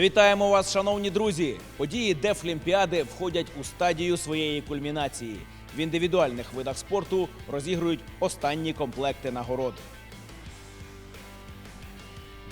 Вітаємо вас, шановні друзі! Події Дефлімпіади входять у стадію своєї кульмінації. В індивідуальних видах спорту розігрують останні комплекти нагород.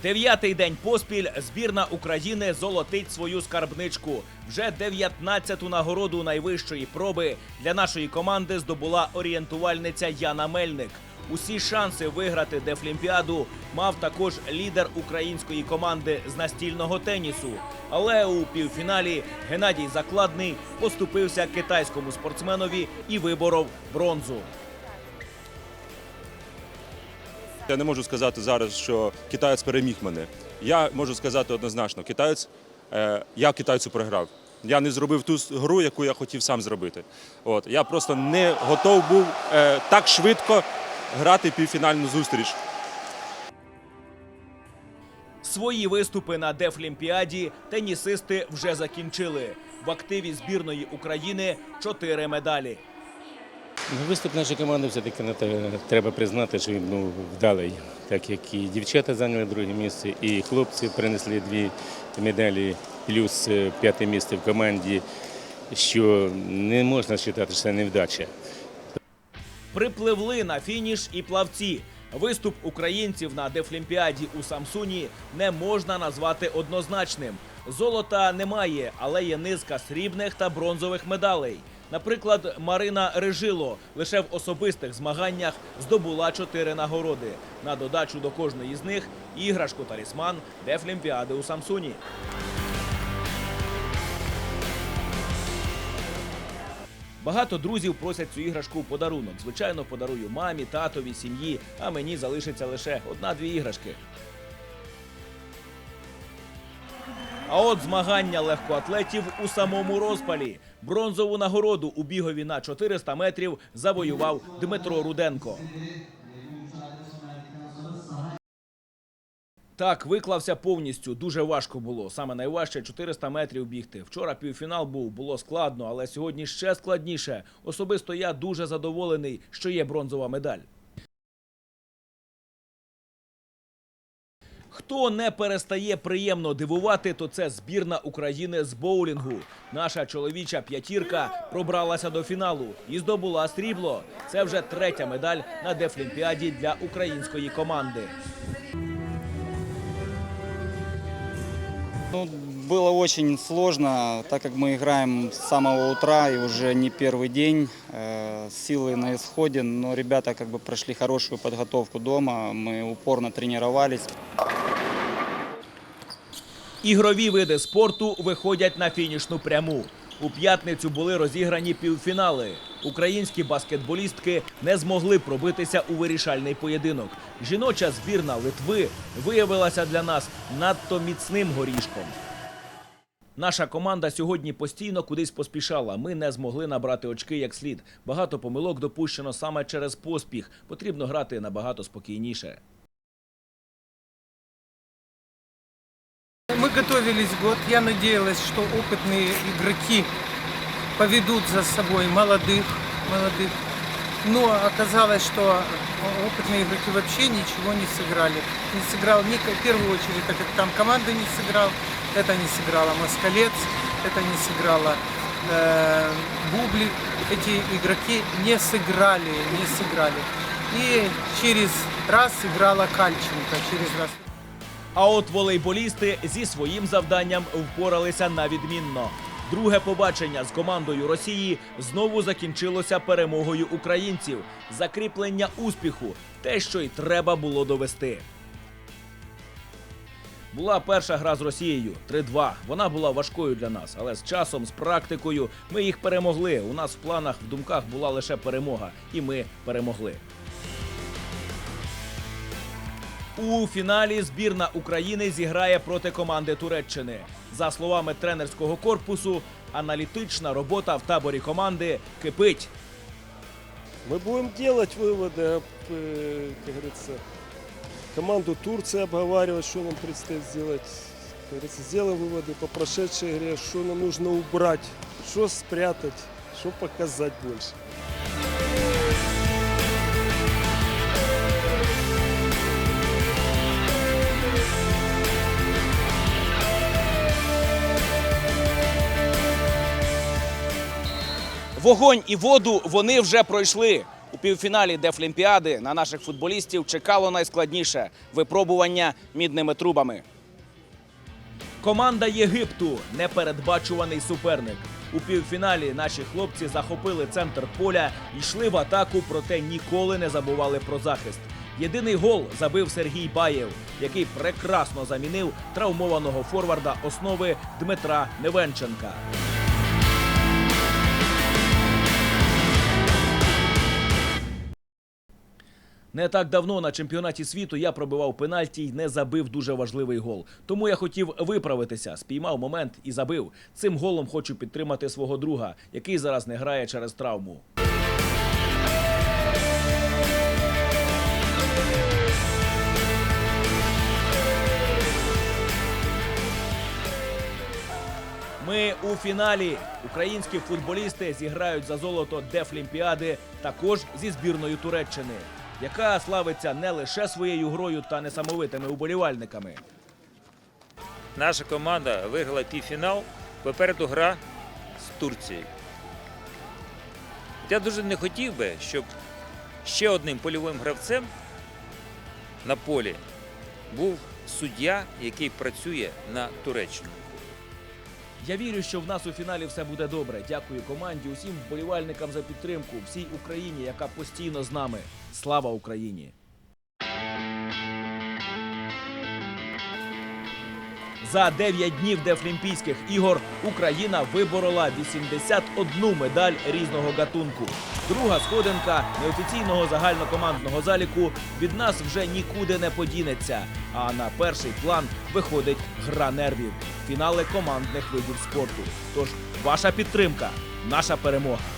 Дев'ятий день поспіль збірна України золотить свою скарбничку. Вже 19-ту нагороду найвищої проби для нашої команди здобула орієнтувальниця Яна Мельник. Усі шанси виграти Дефлімпіаду мав також лідер української команди з настільного тенісу. Але у півфіналі Геннадій Закладний поступився китайському спортсменові і виборов бронзу. Я не можу сказати зараз, що китаєць переміг мене. Я можу сказати однозначно, китаєць, е, я китайцю програв. Я не зробив ту гру, яку я хотів сам зробити. От я просто не готов був е, так швидко грати півфінальну зустріч. Свої виступи на Дефлімпіаді тенісисти вже закінчили. В активі збірної України чотири медалі. Ну, Виступ нашої команди все-таки треба признати, що він був вдалий, так як і дівчата зайняли друге місце, і хлопці принесли дві медалі, плюс е, п'яте місце в команді, що не можна вважати, що це невдача. Припливли на фініш і плавці. Виступ українців на Дефлімпіаді у Самсуні не можна назвати однозначним. Золота немає, але є низка срібних та бронзових медалей. Наприклад, Марина Режило лише в особистих змаганнях здобула чотири нагороди. На додачу до кожної з них іграшку талісман Дефлімпіади у Самсуні. Багато друзів просять цю іграшку у подарунок. Звичайно, подарую мамі, татові, сім'ї, а мені залишиться лише одна-дві іграшки. А от змагання легкоатлетів у самому розпалі. Бронзову нагороду у бігові на 400 метрів завоював Дмитро Руденко. Так, виклався повністю. Дуже важко було. Саме найважче 400 метрів бігти. Вчора півфінал був, було складно, але сьогодні ще складніше. Особисто я дуже задоволений, що є бронзова медаль. Хто не перестає приємно дивувати, то це збірна України з боулінгу. Наша чоловіча п'ятірка пробралася до фіналу і здобула срібло. Це вже третя медаль на Дефлімпіаді для української команди. Ну, было очень сложно, так как мы играем с самого утра и уже не первый день, э, силы на исходе, но ребята как бы прошли хорошую подготовку дома, мы упорно тренировались. Ігрові види спорту виходять на фінішну пряму. У п'ятницю були розіграні півфінали. Українські баскетболістки не змогли пробитися у вирішальний поєдинок. Жіноча збірна Литви виявилася для нас надто міцним горішком. Наша команда сьогодні постійно кудись поспішала. Ми не змогли набрати очки як слід. Багато помилок допущено саме через поспіх. Потрібно грати набагато спокійніше. Готовились год. Я надеялась, что опытные игроки поведут за собой молодых, молодых. Но оказалось, что опытные игроки вообще ничего не сыграли. Не сыграл ни в первую очередь, так как там команда не сыграл, это не сыграла Москалец, это не сыграла э, Бубли. Эти игроки не сыграли, не сыграли. И через раз сыграла Кальченко, через раз. А от волейболісти зі своїм завданням впоралися на відмінно. Друге побачення з командою Росії знову закінчилося перемогою українців. Закріплення успіху те, що й треба було довести. Була перша гра з Росією 3-2. Вона була важкою для нас, але з часом, з практикою, ми їх перемогли. У нас в планах, в думках була лише перемога, і ми перемогли. У фіналі збірна України зіграє проти команди Туреччини. За словами тренерського корпусу, аналітична робота в таборі команди кипить. Мы будем делать выводы, об, э, как говорится, команду Турции обговаривать, что нам предстоит сделать. Как говорится, сделаем выводы по прошедшей игре, что нам нужно убрать, что спрятать, что показать больше. Вогонь і воду вони вже пройшли. У півфіналі Дефлімпіади на наших футболістів чекало найскладніше випробування мідними трубами. Команда Єгипту непередбачуваний суперник. У півфіналі наші хлопці захопили центр поля, йшли в атаку, проте ніколи не забували про захист. Єдиний гол забив Сергій Баєв, який прекрасно замінив травмованого форварда основи Дмитра Невенченка. Не так давно на чемпіонаті світу я пробивав пенальті й не забив дуже важливий гол. Тому я хотів виправитися, спіймав момент і забив. Цим голом хочу підтримати свого друга, який зараз не грає через травму. Ми у фіналі. Українські футболісти зіграють за золото Дефлімпіади також зі збірною Туреччини, яка славиться не лише своєю грою та несамовитими уболівальниками. Наша команда виграла півфінал. Попереду гра з Турцією. Я дуже не хотів би, щоб ще одним польовим гравцем на полі був суддя, який працює на Туреччину. Я вірю, що в нас у фіналі все буде добре. Дякую команді, усім вболівальникам за підтримку, всій Україні, яка постійно з нами. Слава Україні! За 9 днів Дефлімпійських ігор Україна виборола 81 медаль різного гатунку. Друга сходинка неофіційного загальнокомандного заліку від нас вже нікуди не подінеться. А на перший план виходить гра нервів, фінали командних видів спорту. Тож ваша підтримка, наша перемога.